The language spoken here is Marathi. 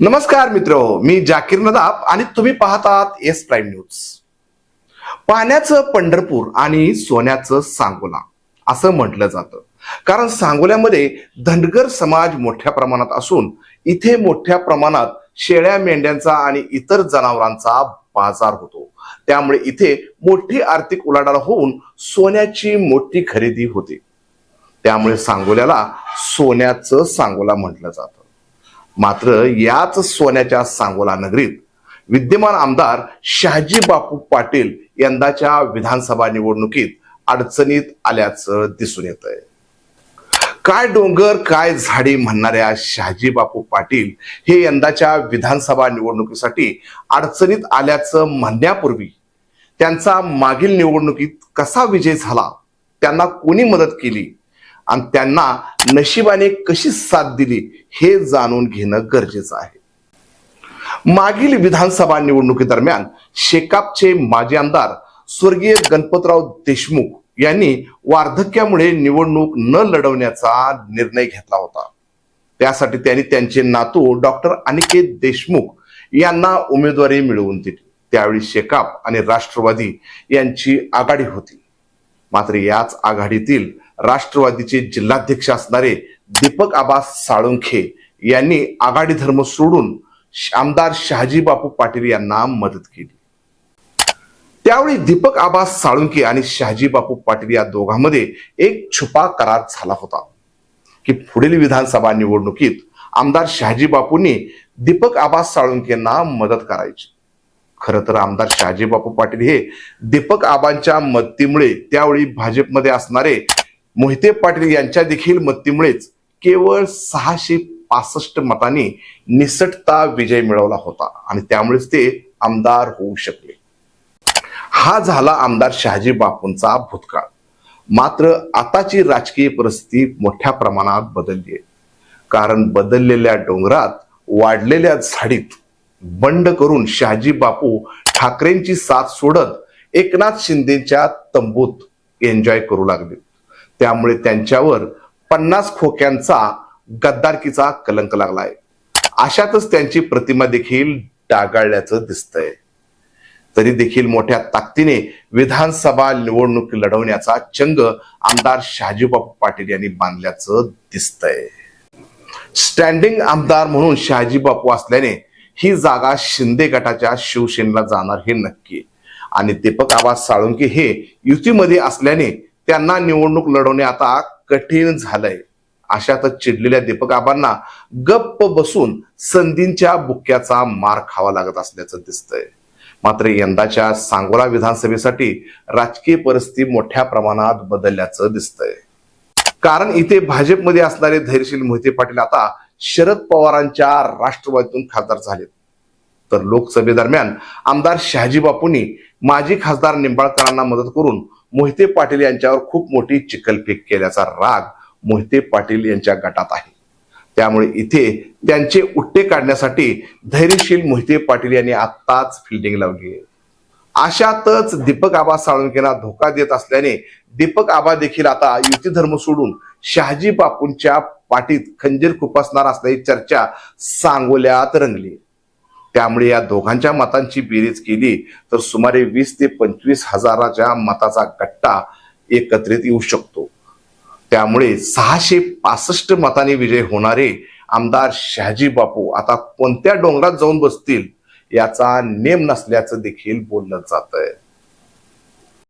नमस्कार मित्र मी जाकीर नदाब आणि तुम्ही पाहतात एस प्राईम न्यूज. पाण्याचं पंढरपूर आणि सोन्याचं सांगोला असं म्हटलं जातं. कारण सांगोल्यामध्ये धनगर समाज मोठ्या प्रमाणात असून इथे मोठ्या प्रमाणात शेळ्या मेंढ्यांचा आणि इतर जनावरांचा बाजार होतो. त्यामुळे इथे मोठी आर्थिक उलाढाल होऊन सोन्याची मोठी खरेदी होते. त्यामुळे सांगोल्याला सोन्याचं सांगोला म्हटलं जातं. मात्र याच सोन्याच्या सांगोला नगरीत विद्यमान आमदार शहाजी बापू पाटील यंदाच्या विधानसभा निवडणुकीत अडचणीत आल्याचं दिसून येत आहे काय डोंगर काय झाडी म्हणणाऱ्या शहाजी बापू पाटील हे यंदाच्या विधानसभा निवडणुकीसाठी अडचणीत आल्याचं म्हणण्यापूर्वी त्यांचा मागील निवडणुकीत कसा विजय झाला त्यांना कोणी मदत केली आणि त्यांना नशिबाने कशी साथ दिली हे जाणून घेणं गरजेचं आहे. मागील विधानसभा निवडणुकीदरम्यान शेकापचे माजी आमदार स्वर्गीय गणपतराव देशमुख यांनी वार्धक्यामुळे निवडणूक न लढवण्याचा निर्णय घेतला होता. त्यासाठी त्यांनी त्यांचे नातू डॉक्टर अनिकेत देशमुख यांना उमेदवारी मिळवून दिली. त्यावेळी शेकाप आणि राष्ट्रवादी यांची आघाडी होती. मात्र याच आघाडीतील राष्ट्रवादीचे जिल्हाध्यक्ष असणारे दीपक आबा साळुंखे यांनी आघाडी धर्म सोडून आमदार शहाजी बापू पाटील यांना मदत केली. त्यावेळी दीपक आबा साळुंखे आणि शहाजी बापू पाटील या दोघांमध्ये एक छुपा करार झाला होता. की पुढील विधानसभा निवडणुकीत आमदार शहाजी बापूंनी दीपक आबा साळुंखेंना मदत करायची. खरं तर आमदार शहाजी बापू पाटील हे दीपक आबांच्या मदतीमुळे त्यावेळी भाजपमध्ये असणारे मोहिते पाटील यांच्या देखील मदतीमुळेच केवळ सहाशे पासष्ट मतांनी निसटता विजय मिळवला होता. आणि त्यामुळेच ते आमदार होऊ शकले. हा झाला आमदार शहाजी बापूंचा भूतकाळ. मात्र आताची राजकीय परिस्थिती मोठ्या प्रमाणात बदलली आहे. कारण बदललेल्या डोंगरात वाढलेल्या झाडीत बंड करून शहाजी बापू ठाकरेंची साथ सोडत एकनाथ शिंदेच्या तंबूत एन्जॉय करू लागले. त्यामुळे त्यांच्यावर पन्नास खोक्यांचा गद्दारकीचा कलंक लागलाय. अशातच त्यांची प्रतिमा देखील डागाळल्याचं दिसतंय. तरी देखील मोठ्या ताकदीने विधानसभा निवडणूक लढवण्याचा चंग आमदार शहाजीबापू पाटील यांनी बांधल्याचं दिसतंय. स्टँडिंग आमदार म्हणून शहाजीबापू असल्याने ही जागा शिंदे गटाच्या शिवसेनेला जाणार हे नक्की. आणि दीपक आबा साळुंके हे युतीमध्ये असल्याने त्यांना निवडणूक लढवणे आता कठीण झालंय. अशातच चिडलेल्या दीपक आबांना गप्प बसून संधींच्या बुक्क्याचा मार खावा लागत असल्याचं दिसतंय. मात्र यंदाच्या सांगोला विधानसभेसाठी राजकीय परिस्थिती मोठ्या प्रमाणात बदलल्याचं दिसतंय. कारण इथे भाजपमध्ये असणारे धैर्यशील मोहिते पाटील आता शरद पवारांच्या राष्ट्रवादीतून खासदार झालेत. तर लोकसभेदरम्यान आमदार शहाजी बापूंनी माजी खासदार निंबाळकरांना मदत करून मोहिते पाटील यांच्यावर खूप मोठी चिखलफेक केल्याचा राग मोहिते पाटील यांच्या गटात आहे. त्यामुळे इथे त्यांचे उट्टे काढण्यासाठी धैर्यशील मोहिते पाटील यांनी आत्ताच फिल्डिंग लावली आहे. अशातच दीपक आबा साळुंकेला धोका देत असल्याने दीपक आबा देखील आता युती धर्म सोडून शहाजी बापूंच्या पाठीत खंजीर खुपसणार असल्याची चर्चा सांगोल्यात रंगली. त्यामुळे या दोघांच्या मतांची बेरीज केली तर सुमारे वीस ते पंचवीस हजाराच्या मताचा गट्टा एकत्रित येऊ शकतो. त्यामुळे सहाशे पासष्ट मताने विजय होणारे आमदार शहाजी बापू आता कोणत्या डोंगरात जाऊन बसतील याचा नेम नसल्याचं देखील बोललं जात आहे